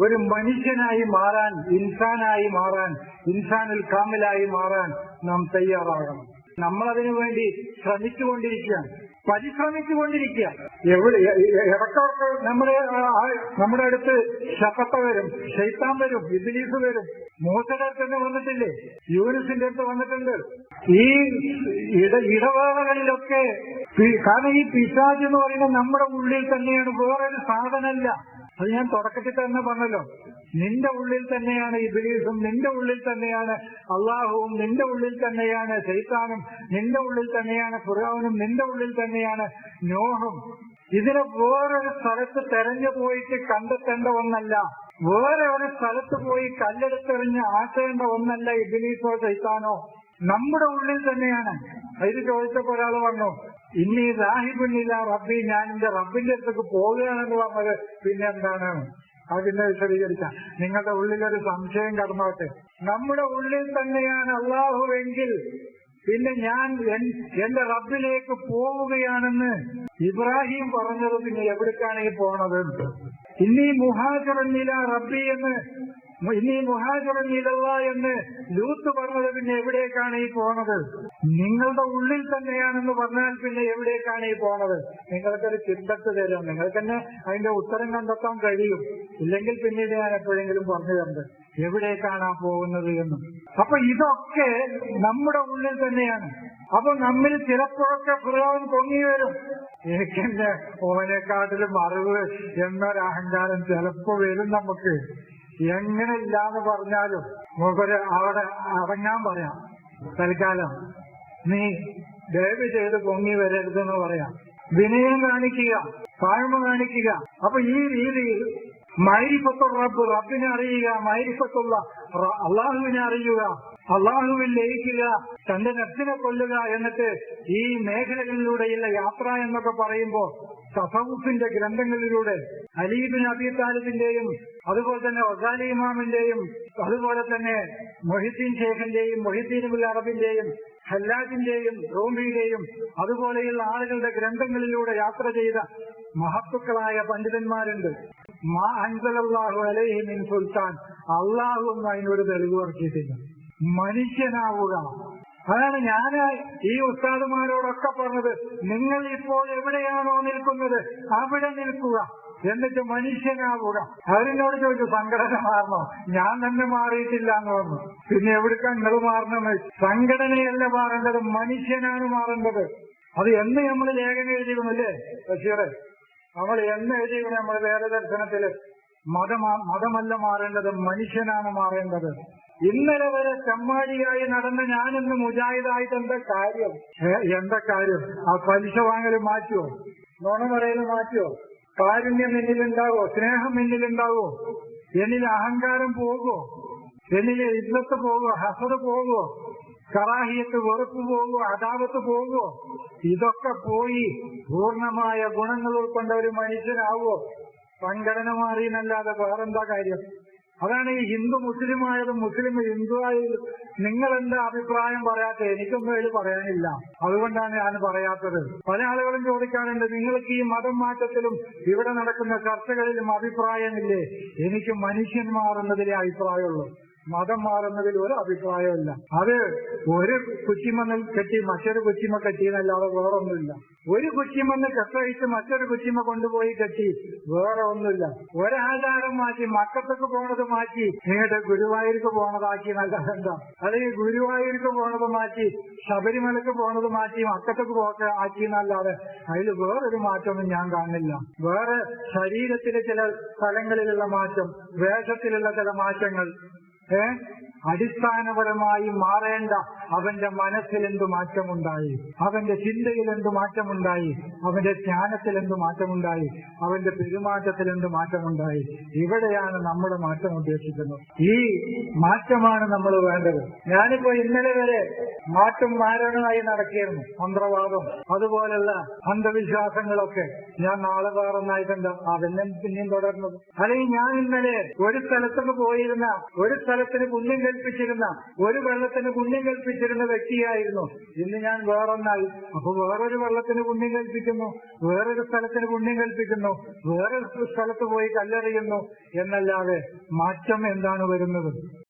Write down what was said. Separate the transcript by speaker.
Speaker 1: ഒരു മനുഷ്യനായി മാറാൻ ഇൻസാനായി മാറാൻ ഇൻസാനിൽ കാമിലായി മാറാൻ നാം തയ്യാറാകണം. നമ്മളതിനു വേണ്ടി ശ്രമിച്ചുകൊണ്ടിരിക്കുകയാണ്. പരിശ്രമിച്ചുകൊണ്ടിരിക്കുക. എവിടെ ഇടക്കൊക്കെ നമ്മുടെ നമ്മുടെ അടുത്ത് ശപത്ത വരും ഷെയ്ത്താൻ വരും ഇബിലീസ് വരും. മൂസയുടെ അടുത്ത് തന്നെ വന്നിട്ടില്ലേ? യൂനിസിന്റെ അടുത്ത് വന്നിട്ടുണ്ട്. ഈ ഇട ഇടവേളകളിലൊക്കെ കാരണം ഈ പിശാജ് എന്ന് പറയുന്നത് നമ്മുടെ ഉള്ളിൽ തന്നെയാണ്. വേറൊരു സാധനമല്ല. അത് ഞാൻ തുടക്കത്തിൽ തന്നെ പറഞ്ഞല്ലോ. നിന്റെ ഉള്ളിൽ തന്നെയാണ് ഇബിലീസും നിന്റെ ഉള്ളിൽ തന്നെയാണ് അള്ളാഹുവും നിന്റെ ഉള്ളിൽ തന്നെയാണ് ശൈത്താനും നിന്റെ ഉള്ളിൽ തന്നെയാണ് ഫുറാവനും നിന്റെ ഉള്ളിൽ തന്നെയാണ് നോഹും. ഇതിനെ വേറൊരു സ്ഥലത്ത് തെരഞ്ഞു പോയിട്ട് കണ്ടെത്തേണ്ട ഒന്നല്ല വേറെ ഒരു സ്ഥലത്ത് പോയി കല്ലെടുത്തെറിഞ്ഞ് ആക്കേണ്ട ഒന്നല്ല ഇബിലീസോ ശൈത്താനോ. നമ്മുടെ ഉള്ളിൽ തന്നെയാണ്. അതിന് ചോദിച്ചപ്പോ ഒരാൾ പറഞ്ഞു ഇനി രാഹിബുന്നില്ല റബ്ബി ഞാൻ എന്റെ റബ്ബിന്റെ അടുത്തേക്ക് പോവുകയാണെന്ന് പറഞ്ഞത് പിന്നെ എന്താണ് അതിനെ വിശദീകരിച്ച നിങ്ങളുടെ ഉള്ളിലൊരു സംശയം കടന്നോട്ടെ. നമ്മുടെ ഉള്ളിൽ തന്നെയാണ് അള്ളാഹുവെങ്കിൽ പിന്നെ ഞാൻ എന്റെ റബ്ബിലേക്ക് പോവുകയാണെന്ന് ഇബ്രാഹിം പറഞ്ഞത് പിന്നെ എവിടേക്കാണ് ഈ പോണത്? ഇന്നീ മുഹാജറന്നില റബ്ബി എന്ന് ഇനി മുഹാജറന്നിലല്ല എന്ന് ലൂത്ത് പറഞ്ഞത് പിന്നെ എവിടേക്കാണ് ഈ പോണത്? നിങ്ങളുടെ ഉള്ളിൽ തന്നെയാണെന്ന് പറഞ്ഞാൽ പിന്നെ എവിടേക്കാണ് ഈ പോണത്? നിങ്ങൾക്കൊരു ചിന്തത്ത് തരും. നിങ്ങൾക്ക് തന്നെ അതിന്റെ ഉത്തരം കണ്ടെത്താൻ കഴിയും. ഇല്ലെങ്കിൽ പിന്നീട് ഞാൻ എപ്പോഴെങ്കിലും പറഞ്ഞു തരുന്നത് എവിടേക്കാണ് ആ പോകുന്നത് എന്ന്. അപ്പൊ ഇതൊക്കെ നമ്മുടെ ഉള്ളിൽ തന്നെയാണ്. അപ്പൊ നമ്മിൽ ചിലപ്പോഴൊക്കെ ഫിറോൻ പൊങ്ങി വരും. എനിക്കെന്റെ ഓനെക്കാട്ടിലും അറിവ് എന്നൊരു അഹങ്കാരം ചിലപ്പോ വരും നമുക്ക്. എങ്ങനെ ഇല്ലാന്ന് പറഞ്ഞാലും മൂപ്പര് അവിടെ അടങ്ങാൻ പറയാം. തൽക്കാലം. നീ ദയവ് ചെയ്ത് പൊങ്ങി വരരുതെന്ന് പറയാം. വിനയം കാണിക്കുക താഴ്മ കാണിക്കുക. അപ്പൊ ഈ രീതിയിൽ മൈരിഫത്തുള്ള റബ്ബ് റബ്ബിനെ അറിയുക മൈരിഫത്തുള്ള റ- അള്ളാഹുവിനെ അറിയുക അള്ളാഹുവിൽ ലയിക്കുക തന്റെ നെഫ്സിനെ കൊല്ലുക എന്നിട്ട് ഈ മേഖലകളിലൂടെയുള്ള യാത്ര എന്നൊക്കെ പറയുമ്പോൾ തസവുഫിന്റെ ഗ്രന്ഥങ്ങളിലൂടെ അലീബിൻ അബി താലിബിന്റെയും അതുപോലെ തന്നെ ഒസാലി ഇമാമിന്റെയും അതുപോലെ തന്നെ മൊഹിദ്ദീൻ ഷേഖിന്റെയും മൊഹിദ്ദീൻ ഉൽ അറബിന്റെയും ഹല്ലാജിന്റെയും റോമിയുടെയും അതുപോലെയുള്ള ആളുകളുടെ ഗ്രന്ഥങ്ങളിലൂടെ യാത്ര ചെയ്ത മഹത്വക്കളായ പണ്ഡിതന്മാരുണ്ട്. മാ അൻസലാഹു അലൈഹി മിൻ സുൽത്താൻ. അള്ളാഹു ഒന്നും അതിനൊരു തെളിവ് ഇറക്കിയിട്ടില്ല മനുഷ്യനാവുക. അതാണ് ഞാൻ ഈ ഉസ്താദുമാരോടൊക്കെ പറഞ്ഞത്. നിങ്ങൾ ഇപ്പോൾ എവിടെയാണോ നിൽക്കുന്നത്? അവിടെ നിൽക്കുക. എന്നിട്ട് മനുഷ്യനാവുക അവരെന്നോട് ചോദിച്ചു സംഘടന മാറണോ? ഞാൻ തന്നെ മാറിയിട്ടില്ല എന്ന് പറഞ്ഞു. പിന്നെ എവിടേക്കാ നിങ്ങൾ മാറണം സംഘടനയല്ല മാറേണ്ടത് മനുഷ്യനാണ് മാറേണ്ടത്. അത് എന്ന് നമ്മൾ ലേഖനം എഴുതിയിരുന്നു അല്ലേ ബഷീറെ? നമ്മൾ എന്ന് എഴുതിയിരുന്നു നമ്മൾ വേദദർശനത്തിൽ മതമാ മതമല്ല മാറേണ്ടത് മനുഷ്യനാണ് മാറേണ്ടത്. ഇന്നലെ വരെ ചമ്മാടിയായി നടന്ന ഞാനിന്ന് മുജാഹിദായിട്ട് എന്താ കാര്യം? എന്താ കാര്യം? ആ പലിശ വാങ്ങൽ മാറ്റിയോ നുണ പറയൽ മാറ്റുവോ? കാരുണ്യം എന്നിലുണ്ടാവോ? സ്നേഹം എന്നിലുണ്ടാവോ? എന്നിൽ അഹങ്കാരം പോകുമോ? എന്നിൽ ഇന്നത്ത് പോകുമോ? ഹസറ് പോകുമോ? കറാഹിയത്ത് വെറുപ്പ് പോകുമോ? അതാപത്ത് പോകുമോ? ഇതൊക്കെ പോയി പൂർണമായ ഗുണങ്ങൾ ഉൾക്കൊണ്ട ഒരു മനുഷ്യനാവോ സംഘടന മാറിയെന്നല്ലാതെ വേറെന്താ കാര്യം? അതാണ് ഈ ഹിന്ദു മുസ്ലിം ആയതും മുസ്ലിം ഹിന്ദു ആയതും നിങ്ങൾ എന്താ അഭിപ്രായം പറയാത്ത എനിക്കൊന്നും അതിൽ പറയാനില്ല. അതുകൊണ്ടാണ് ഞാൻ പറയാത്തത്. പല ആളുകളും ചോദിക്കാറുണ്ട് നിങ്ങൾക്ക് ഈ മതം മാറ്റത്തിലും ഇവിടെ നടക്കുന്ന ചർച്ചകളിലും അഭിപ്രായമില്ലേ? എനിക്ക് മനുഷ്യൻ മാറുന്നതിലേ അഭിപ്രായമുള്ളൂ. മതം മാറുന്നതിൽ ഒരു അഭിപ്രായമില്ല അത് ഒരു കുറ്റിമണ്ണ് കെട്ടി മറ്റൊരു കുറ്റിമ കെട്ടിയെന്നല്ലാതെ വേറൊന്നുമില്ല. ഒരു കുറ്റിമണ്ണ് കെട്ടഴിച്ച് മറ്റൊരു കുറ്റിമ കൊണ്ടുപോയി കെട്ടി വേറെ ഒന്നുമില്ല. ഒരാചാരം മാറ്റി മക്കത്തൊക്കെ പോണത് മാറ്റി നിങ്ങളുടെ ഗുരുവായൂർക്ക് പോണതാക്കി നല്ല എന്താ അല്ലെങ്കിൽ ഗുരുവായൂർക്ക് പോണത് മാറ്റി ശബരിമലക്ക് പോണത് മാറ്റി മക്കത്തൊക്കെ പോക്കെ ആക്കി എന്നല്ലാതെ അതിൽ വേറൊരു മാറ്റമൊന്നും ഞാൻ കാണുന്നില്ല. വേറെ ശരീരത്തിലെ ചില സ്ഥലങ്ങളിലുള്ള മാറ്റം വേഷത്തിലുള്ള ചില മാറ്റങ്ങൾ അടിസ്ഥാനപരമായി മാറേണ്ട അവന്റെ മനസ്സിൽ എന്ത് മാറ്റമുണ്ടായി? അവന്റെ ചിന്തയിൽ എന്ത് മാറ്റമുണ്ടായി? അവന്റെ ധ്യാനത്തിൽ എന്ത് മാറ്റമുണ്ടായി? അവന്റെ പെരുമാറ്റത്തിൽ എന്ത് മാറ്റമുണ്ടായി? ഇവിടെയാണ് നമ്മുടെ മാറ്റം ഉദ്ദേശിക്കുന്നത്. ഈ മാറ്റമാണ് നമ്മൾ വേണ്ടത്. ഞാനിപ്പോ ഇന്നലെ വരെ മാറ്റം മാരണമായി നടക്കിയിരുന്നു മന്ത്രവാദം. അതുപോലുള്ള അന്ധവിശ്വാസങ്ങളൊക്കെ ഞാൻ നാളെ വേറൊന്നായിട്ടുണ്ട്. അതെന്നെ പിന്നെയും തുടർന്നത്. അല്ലെങ്കിൽ ഞാൻ ഇന്നലെ ഒരു സ്ഥലത്തുനിന്ന് പോയിരുന്ന ഒരു സ്ഥലത്തിന് പുണ്യം കൽപ്പിച്ചിരുന്ന ഒരു വെള്ളത്തിന് പുണ്യം കൽപ്പിച്ചിരുന്ന കൽപ്പിച്ചിരുന്ന വ്യക്തിയായിരുന്നു. ഇന്ന് ഞാൻ വേറൊന്നായി. അപ്പൊ വേറൊരു വെള്ളത്തിന് പുണ്യം കൽപ്പിക്കുന്നു. വേറൊരു സ്ഥലത്തിന് പുണ്യം കൽപ്പിക്കുന്നു. വേറൊരു സ്ഥലത്ത് പോയി കല്ലെറിയുന്നു. എന്നല്ലാതെ മാറ്റം എന്താണ് വരുന്നത്?